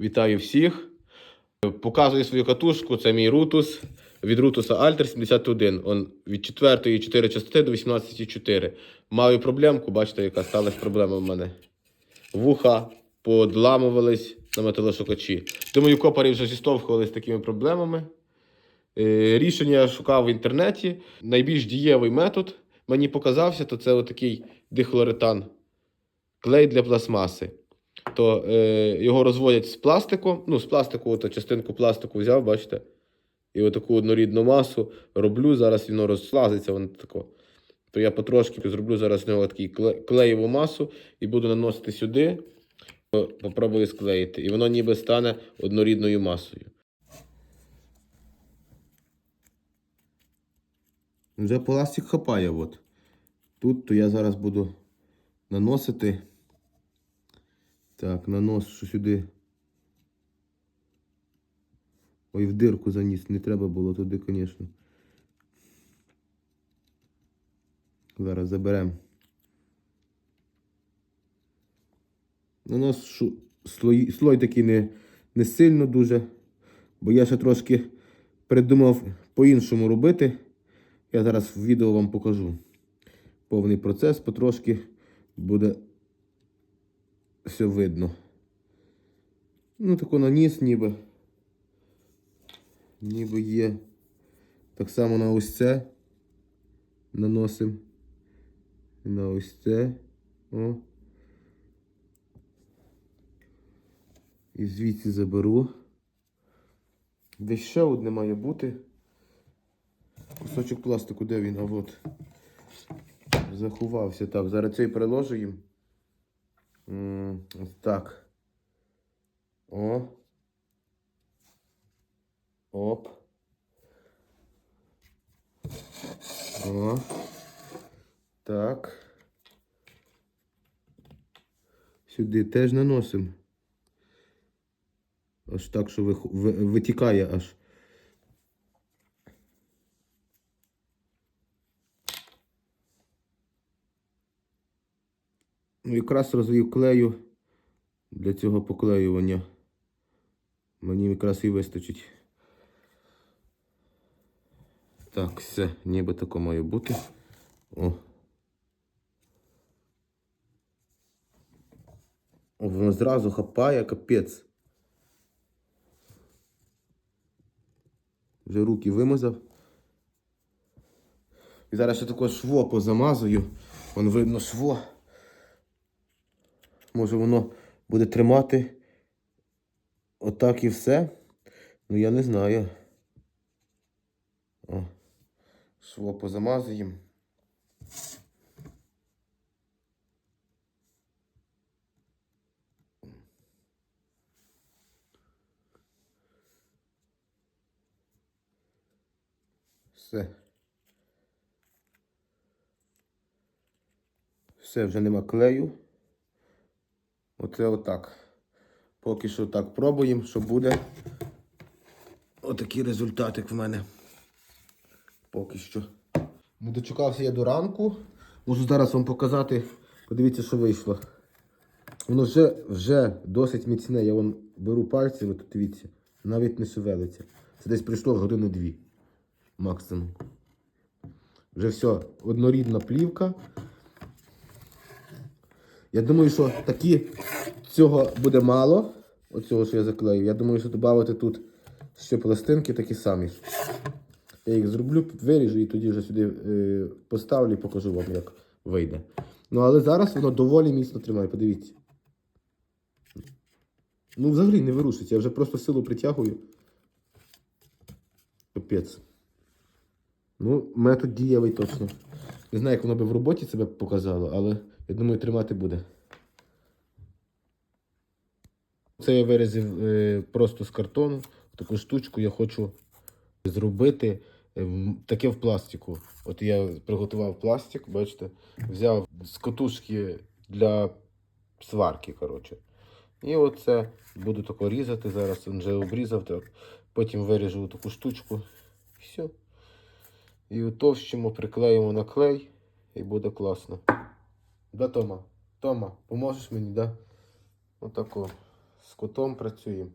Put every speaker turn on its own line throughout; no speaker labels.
Вітаю всіх. Показую свою катушку. Це мій рутус. Від рутуса Alter 71. Он від 4 4 частоти до 18,4. Маю проблемку, бачите, яка сталася проблема в мене. Вуха подламувались на металошукачі. Думаю, копарі вже зіштовхувалися з такими проблемами. Е, Рішення я шукав в інтернеті. Найбільш дієвий метод мені показався, то це отакий дихлоретан. Клей для пластмаси то е, його розводять з пластику. Ну, з пластику, ото частинку пластику взяв, бачите? І отаку однорідну масу роблю. Зараз воно розслазиться, воно тако. То я потрошки зроблю зараз з нього такий клеєву масу і буду наносити сюди. Попробую склеїти. І воно ніби стане однорідною масою. Вже пластик хапає. От. Тут то я зараз буду наносити. Так, наношу сюди. Ой, в дирку заніс. Не треба було туди, звісно. Зараз заберемо. Наношу слой, слой такий не, не сильно дуже, бо я ще трошки придумав по-іншому робити. Я зараз в відео вам покажу. Повний процес потрошки буде все видно. Ну, тако наніс ніби. Ніби є. Так само на ось це наносимо. На ось це. О. І звідси заберу. Десь ще одне має бути. Кусочок пластику, де він? А от. Заховався. Так, зараз цей приложу їм. Ось так. О. Оп. О. Так. Сюди теж наносимо. Аж так, що ви- витікає аж. Якраз розвів клею для цього поклеювання. Мені якраз і вистачить. Так, все, ніби тако має бути. О. О, воно зразу хапає, капець. Вже руки вимазав. І зараз ще таке шво позамазую. Вон видно шво. Може воно буде тримати отак і все. Ну я не знаю. О, шво позамазуємо. Все. Все, вже нема клею. Оце отак. Поки що так пробуємо, що буде. Отакий результат, як в мене. Поки що. Не дочекався я до ранку. Можу зараз вам показати. Подивіться, що вийшло. Воно вже вже досить міцне. Я вон беру пальці, от дивіться, навіть не шевелиться. Це десь прийшло години дві. Максимум. Вже все, однорідна плівка. Я думаю, що такі цього буде мало. Оцього, що я заклею. Я думаю, що додати тут ще пластинки такі самі. Я їх зроблю, виріжу і тоді вже сюди е, поставлю і покажу вам, як вийде. Ну, але зараз воно доволі міцно тримає, подивіться. Ну, взагалі не вирушиться, я вже просто силу притягую. Капець. Ну, метод дієвий точно. Не знаю, як воно би в роботі себе показало, але я думаю, тримати буде. Це я вирізав е, просто з картону. Таку штучку я хочу зробити е, таке в пластику. От я приготував пластик, бачите, взяв з катушки для сварки, коротше. І оце буду тако різати. Зараз вже обрізав так. Потім виріжу таку штучку. І все. І утовщимо, приклеїмо на клей, і буде класно. Да, Тома? Тома, поможеш мені, да? Отако. З котом працюємо.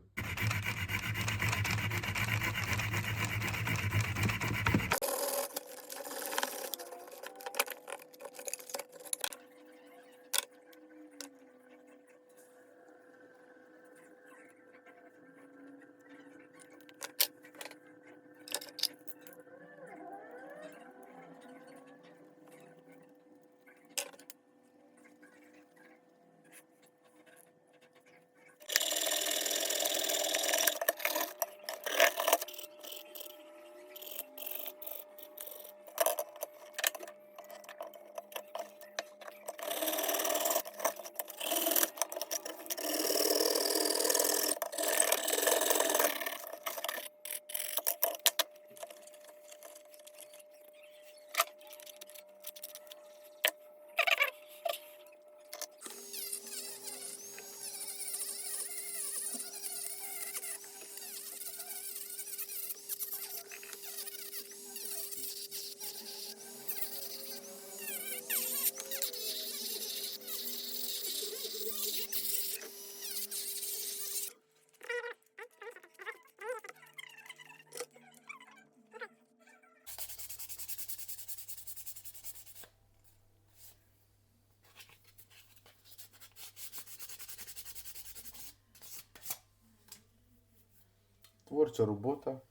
Творча робота.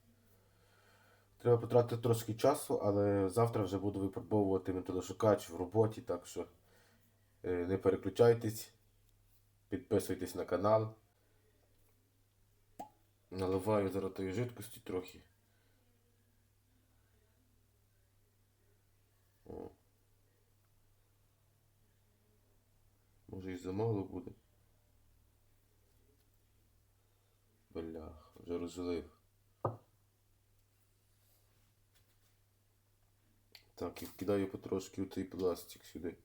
Треба потратити трошки часу, але завтра вже буду випробовувати методошукач в роботі, так що е, не переключайтесь, підписуйтесь на канал. Наливаю зараз тої жидкості трохи. О. Може і замало буде. Вже. Так, і вкидаю потрошки у цей пластик сюди.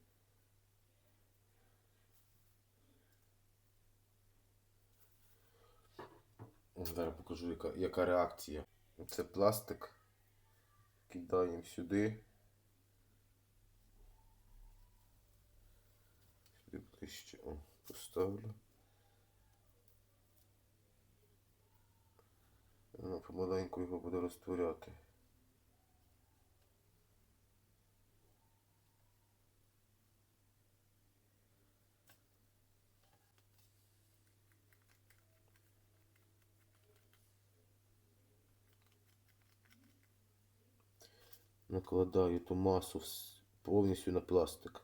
Зараз покажу, яка, яка реакція. Це пластик. Кидаємо сюди. Сюди ближче. О, поставлю. Воно помаленьку його буде розтворяти. Накладаю ту масу повністю на пластик.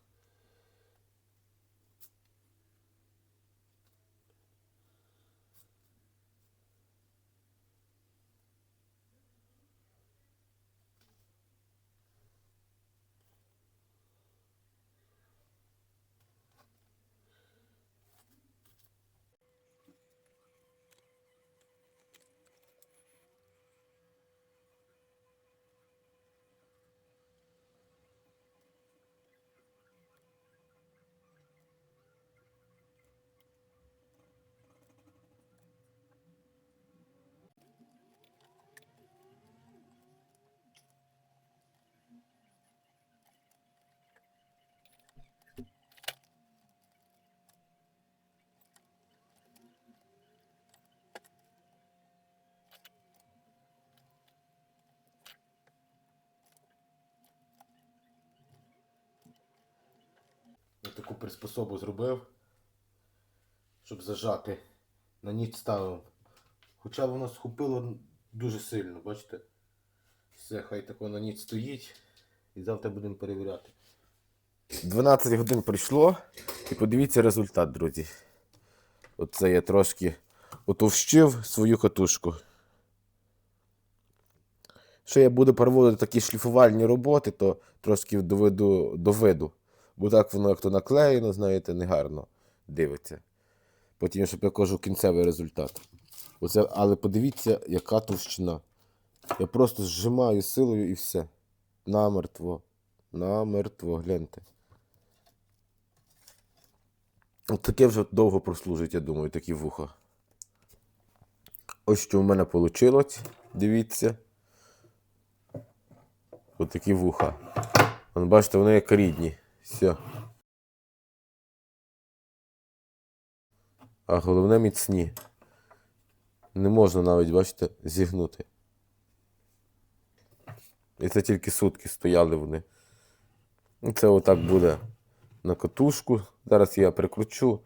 Таку приспособу зробив, щоб зажати. На ніч ставив. Хоча воно схопило дуже сильно, бачите? Все, хай тако на ніч стоїть і завтра будемо перевіряти. 12 годин пройшло і подивіться результат, друзі. Оце я трошки отовщив свою катушку. Ще я буду проводити такі шліфувальні роботи, то трошки доведу до виду. Бо так воно як то наклеєно, знаєте, негарно дивиться. Потім я ще покажу кінцевий результат. Оце, але подивіться, яка товщина. Я просто зжимаю силою і все. Намертво. Намертво, гляньте. От таке вже довго прослужить, я думаю, такі вуха. Ось що в мене вийшло. Дивіться. Ось такі вуха. Бачите, вони як рідні. Все. а головне міцні. Не можна навіть, бачите, зігнути. І це тільки сутки стояли вони. Ну, Це отак буде на катушку. Зараз я прикручу.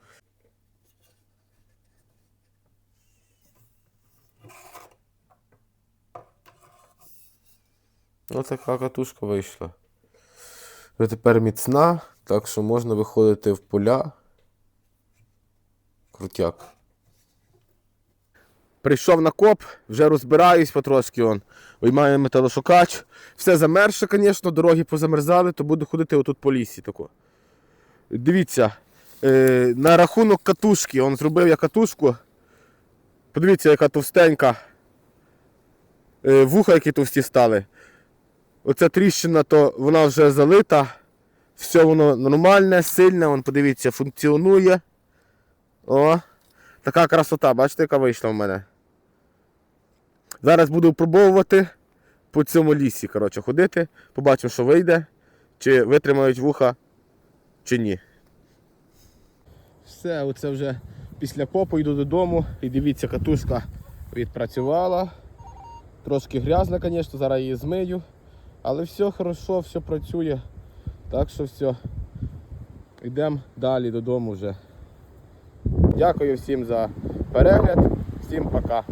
Ось така катушка вийшла. Вже тепер міцна, так що можна виходити в поля. Крутяк. Прийшов на коп, вже розбираюсь потрошки. Он. Виймаю металошукач. Все замерше, звісно, дороги позамерзали, то буду ходити отут по лісі. Тако. Дивіться, е, на рахунок катушки, он зробив я катушку. Подивіться, яка товстенька. Е, вуха, які товсті стали. Оця тріщина, то вона вже залита. Все воно нормальне, сильне, вон, подивіться, функціонує. О, така красота, бачите, яка вийшла в мене. Зараз буду пробовувати по цьому лісі коротше, ходити. Побачимо, що вийде, чи витримають вуха, чи ні. Все, оце вже після копу йду додому і дивіться, катушка відпрацювала. Трошки грязна, звісно, зараз її змию. Але все хорошо, все працює. Так що все. Йдемо далі додому вже. Дякую всім за перегляд. Всім пока.